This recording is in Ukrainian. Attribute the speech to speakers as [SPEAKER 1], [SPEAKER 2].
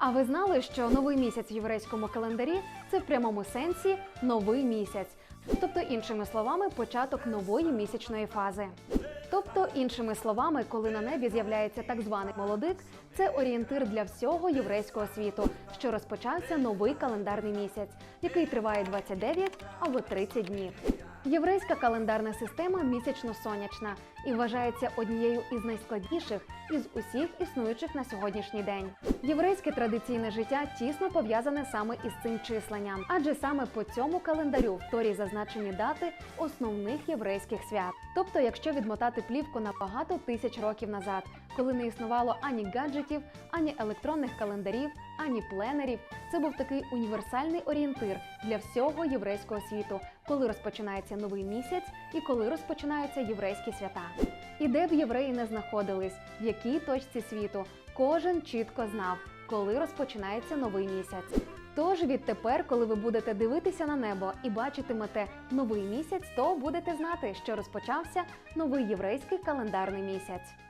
[SPEAKER 1] А ви знали, що новий місяць в єврейському календарі це в прямому сенсі новий місяць, тобто, іншими словами, початок нової місячної фази. Тобто, іншими словами, коли на небі з'являється так званий молодик, це орієнтир для всього єврейського світу, що розпочався новий календарний місяць, який триває 29 або 30 днів. Єврейська календарна система місячно-сонячна і вважається однією із найскладніших із усіх існуючих на сьогоднішній день. Єврейське традиційне життя тісно пов'язане саме із цим численням, адже саме по цьому календарю в Торі зазначені дати основних єврейських свят. Тобто, якщо відмотати плівку на багато тисяч років назад, коли не існувало ані гаджетів, ані електронних календарів, ані пленерів, це був такий універсальний орієнтир для всього єврейського світу, коли розпочинається новий місяць і коли розпочинаються єврейські свята. І де б євреї не знаходились, в якій точці світу, кожен чітко знав, коли розпочинається новий місяць. Тож відтепер, коли ви будете дивитися на небо і бачитимете новий місяць, то будете знати, що розпочався новий єврейський календарний місяць.